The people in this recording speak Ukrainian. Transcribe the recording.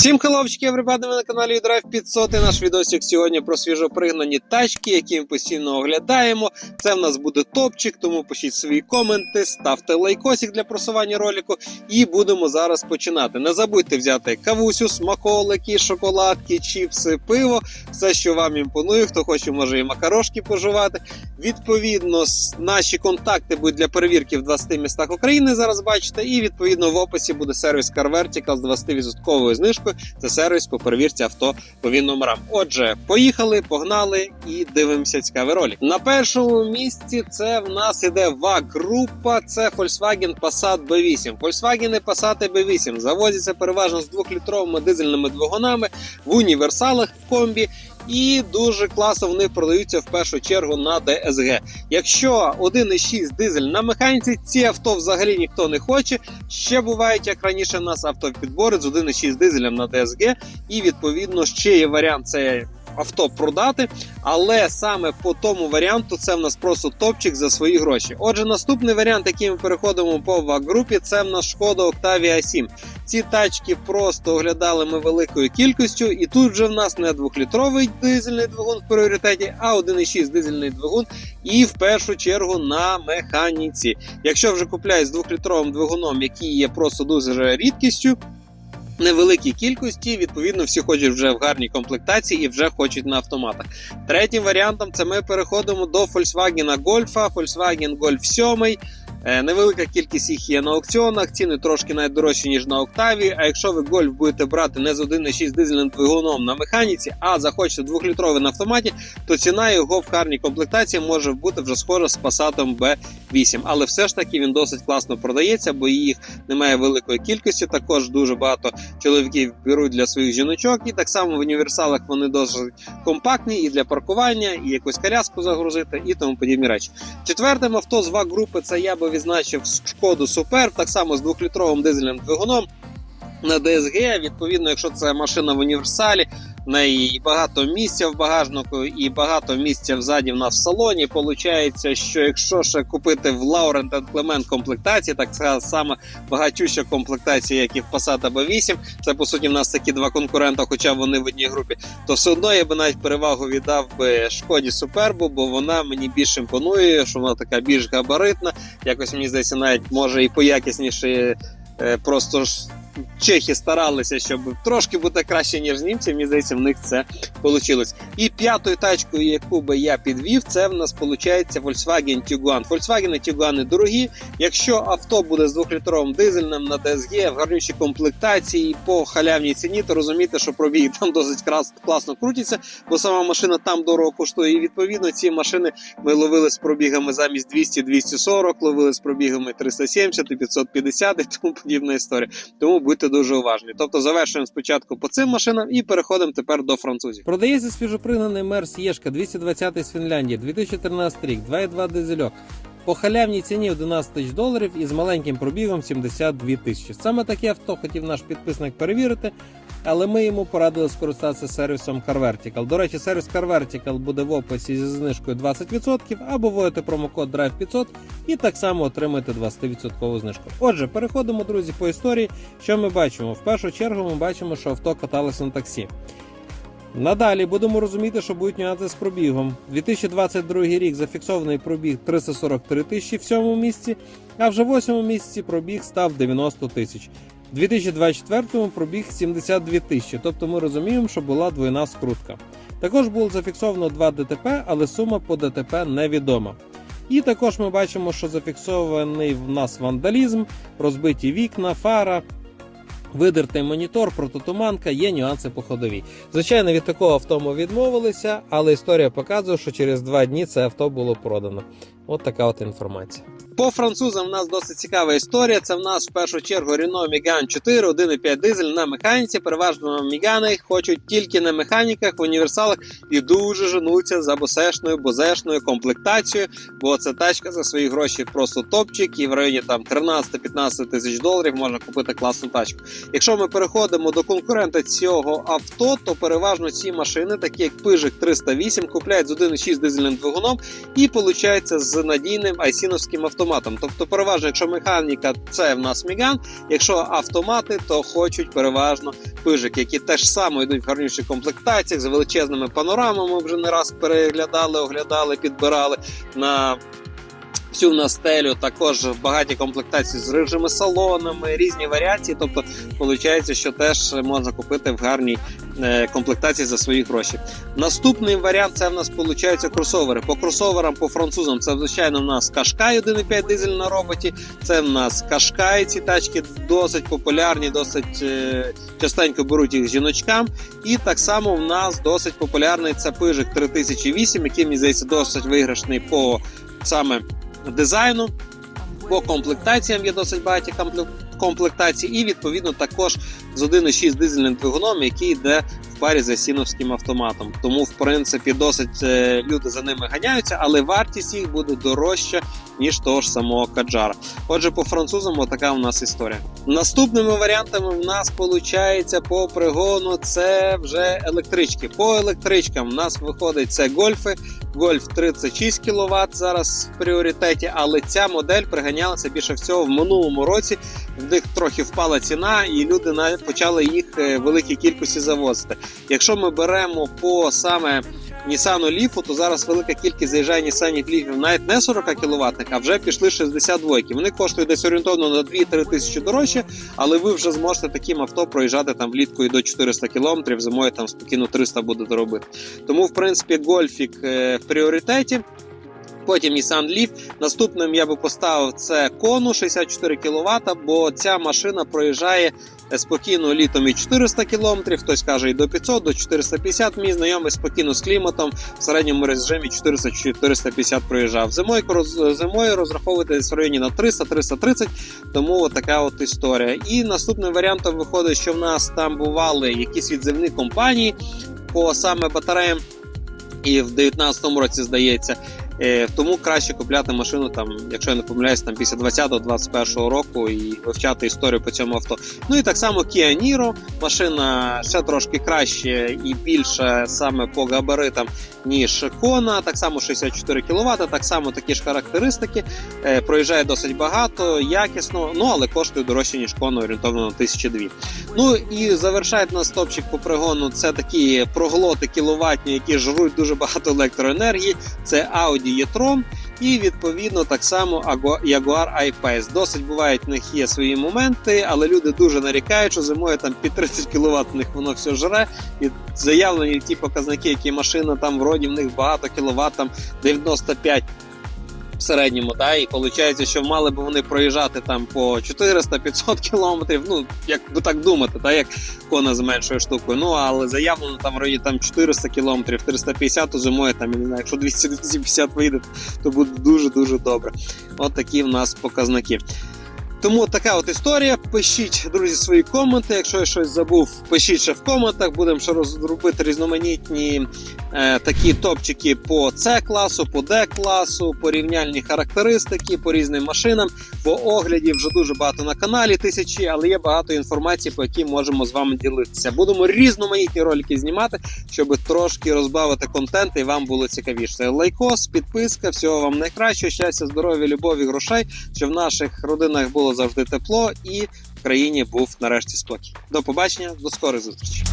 Всім хеловчики, everybody, ви на каналі Drive 500 і наш відосик сьогодні про свіжопригнані тачки, які ми постійно оглядаємо. Це в нас буде топчик, тому пишіть свої коменти, ставте лайкосик для просування ролику і будемо зараз починати. Не забудьте взяти кавусю, смаколики, шоколадки, чіпси, пиво, все, що вам імпонує. Хто хоче, може і макарошки пожувати. Відповідно, наші контакти будуть для перевірки в 20 містах України. Зараз бачите, і відповідно в описі буде сервіс Car Vertical з 20% знижкою. Це сервіс по перевірці авто по номерам. Отже, поїхали, погнали і дивимося цікавий ролик. На першому місці це в нас іде ВАГ група. Це Volkswagen Passat B8. Volkswagen Passat B8 завозяться переважно з 2-літровими дизельними двигунами в універсалах в комбі. І дуже класно вони продаються в першу чергу на DSG. Якщо 1,6 дизель на механіці, ці авто взагалі ніхто не хоче. Ще бувають, як раніше в нас автопідбори з 1,6 дизелем на DSG, і відповідно ще є варіант це авто продати. Але саме по тому варіанту це в нас просто топчик за свої гроші. Отже, наступний варіант, який ми переходимо по ВАГ-групі, це в нас шкода Octavia 7. Ці тачки просто оглядали ми великою кількістю, і тут вже в нас не 2-літровий дизельний двигун в пріоритеті, а 1,6 дизельний двигун, і в першу чергу на механіці. Якщо вже купляють з 2-літровим двигуном, який є просто дуже рідкістю. Невеликій кількості, відповідно, всі хочуть вже в гарній комплектації і вже хочуть на автоматах. Третім варіантом це ми переходимо до Volkswagen Golf, Volkswagen Golf 7. Е, Невелика кількість їх є на аукціонах, ціни трошки навіть дорожчі, ніж на Октаві. А якщо ви гольф будете брати не з 1,6 дизельним двигуном на механіці, а захочете 2-літровий на автоматі, то ціна його в гарній комплектації може бути вже схожа з Passat B8. Але все ж таки він досить класно продається, бо їх немає великої кількості. Також дуже багато чоловіків беруть для своїх жіночок. І так само в універсалах вони досить компактні і для паркування, і якусь коляску загрузити, і тому подібні речі. Четвертим авто з ВАГ групи це я би відзначив шкоду Супер, так само з 2-літровим дизельним двигуном на DSG. Відповідно, якщо це машина в універсалі, в неї багато місця в багажнику, і багато місця взаді в нас в салоні. Получається, що якщо ще купити в Laurent and Clement комплектації, так само багатюща комплектація, як і в Passat B8, це по суті в нас такі два конкурента, хоча вони в одній групі, то все одно я би навіть перевагу віддав би шкоді Супербу, бо вона мені більш імпонує, що вона така більш габаритна. Якось мені здається, навіть може і поякісніше. е, Просто ж чехи старалися, щоб трошки бути краще, ніж німці. Мені здається, в них це вийшло. І п'ятою тачкою, яку би я підвів, це в нас виходить Volkswagen Tiguan. Volkswagen Tiguan дорогі. Якщо авто буде з 2-літровим дизельним на DSG в гарнішій комплектації по халявній ціні, то розумієте, що пробіг там досить класно крутиться, бо сама машина там дорого коштує. І відповідно ці машини ми ловили з пробігами замість 200-240, ловили з пробігами 370 і 550 і тому подібна історія. Тому будьте дуже уважні. Тобто завершуємо спочатку по цим машинам і переходимо тепер до французів. Продається свіжопригнаний Мерс Єшка 220 з Фінляндії, 2013 рік, 2,2 дизельок. По халявній ціні 11 тисяч доларів і з маленьким пробігом 72 тисячі. Саме таке авто хотів наш підписник перевірити, але ми йому порадили скористатися сервісом CarVertical. До речі, сервіс CarVertical буде в описі зі знижкою 20% або вводите промокод DRIVE500 і так само отримаєте 20% знижку. Отже, переходимо, друзі, по історії. Що ми бачимо? В першу чергу ми бачимо, що авто каталося на таксі. Надалі будемо розуміти, що будуть нюанси з пробігом. 2022 рік зафіксований пробіг 343 тисячі в сьомому місці, а вже в восьмому місяці пробіг став 90 тисяч. У 2024 пробіг 72 тисячі, тобто ми розуміємо, що була двойна скрутка. Також було зафіксовано два ДТП, але сума по ДТП невідома. І також ми бачимо, що зафіксований в нас вандалізм, розбиті вікна, фара, видертий монітор, прототуманка, є нюанси по ходовій. Звичайно, від такого авто ми відмовилися, але історія показує, що через два дні це авто було продано. От така от інформація. По французам в нас досить цікава історія. Це в нас в першу чергу Renault Megane 4, 1,5 дизель на механіці. Переважно Мігани хочуть тільки на механіках, в універсалах і дуже женуться за босешною, бозешною комплектацією, бо це тачка за свої гроші просто топчик, і в районі там 13-15 тисяч доларів можна купити класну тачку. Якщо ми переходимо до конкурента цього авто, то переважно ці машини, такі як Peugeot 308, купляють з 1,6 дизельним двигуном і виходить з надійним айсіновським автоматом. Тобто, переважно, якщо механіка це в нас міган, якщо автомати, то хочуть переважно пижик, які теж само йдуть в гарніших комплектаціях з величезними панорамами. Вже не раз переглядали, оглядали, підбирали на. Всю на стелю також багаті комплектації з рижими салонами, різні варіації. Тобто, виходить, що теж можна купити в гарній е, комплектації за свої гроші. Наступний варіант це в нас виходить кросовери. По кросоверам, по французам, це звичайно в нас Кашкай 1.5 дизель на роботі. Це в нас Кашкай. Ці тачки досить популярні, досить е, частенько беруть їх жіночкам. І так само в нас досить популярний це пижик 3008, який мені здається досить виграшний по саме дизайну. По комплектаціям є досить багаті компле- комплектації, і відповідно також з 1.6 дизельним двигуном, який йде в парі з асіновським автоматом. Тому, в принципі, досить е, люди за ними ганяються, але вартість їх буде дорожча, ніж того ж самого Каджара. Отже, по французам така у нас історія. Наступними варіантами в нас виходить по пригону це вже електрички. По електричкам в нас виходить це гольфи. Гольф 36 кВт зараз в пріоритеті, але ця модель приганялася більше всього в минулому році. В них трохи впала ціна, і люди почали їх е, великій кількості завозити. Якщо ми беремо по саме Nissan Leaf, то зараз велика кількість заїжджає Nissan Leaf навіть не 40 кВт, а вже пішли 62. Вони коштують десь орієнтовно на 2-3 тисячі дорожче, але ви вже зможете таким авто проїжджати там влітку і до 400 км, зимою там спокійно 300 будете робити. Тому, в принципі, гольфік е, в пріоритеті. Потім Nissan Leaf. Наступним я би поставив це кону 64 кВт, бо ця машина проїжджає спокійно літом і 400 км, хтось каже і до 500, до 450. Мій знайомий спокійно з кліматом в середньому режимі 400-450 проїжджав. Зимою, зимою розраховувати в районі на 300-330, тому от така от історія. І наступним варіантом виходить, що в нас там бували якісь відзивні компанії по саме батареям. І в 19-му році здається, тому краще купляти машину, там, якщо я не помиляюсь, там після 20-21 року і вивчати історію по цьому авто. Ну і так само Kia Niro, машина ще трошки краще і більше саме по габаритам, ніж Kona, так само 64 кВт, так само такі ж характеристики. Е, проїжджає досить багато, якісно, ну але коштує дорожче, ніж Kona, орієнтовно на 1002. Ну і завершає нас топчик по пригону. Це такі проглоти кіловатні, які жруть дуже багато електроенергії. Це Audi e-tron і відповідно так само Jaguar I-Pace. Досить бувають в них є свої моменти, але люди дуже нарікають, що зимою там під 30 кВт в них воно все жре. І заявлені ті показники, які машина там вроді в них багато кіловат, там 95 в середньому, да, і виходить, що мали б вони проїжджати там по 400-500 кілометрів. Ну, як би так думати, да, як кона з меншою штукою. Ну але заявлено там в районі там 400 кілометрів, 350, то зимою там, я не знаю, якщо 200-250 вийде, то буде дуже дуже добре. От такі в нас показники. Тому така от історія. Пишіть, друзі, свої коменти. Якщо я щось забув, пишіть ще в коментах. Будемо ще розробити різноманітні е, такі топчики по С класу, по Д класу, порівняльні характеристики по різним машинам. Бо оглядів вже дуже багато на каналі тисячі, але є багато інформації, по якій можемо з вами ділитися. Будемо різноманітні ролики знімати, щоб трошки розбавити контент і вам було цікавіше. Лайкос, підписка, всього вам найкращого, щастя, здоров'я, любові, грошей, щоб в наших родинах було завжди тепло і в країні був нарешті спокій. До побачення, до скорих зустрічей.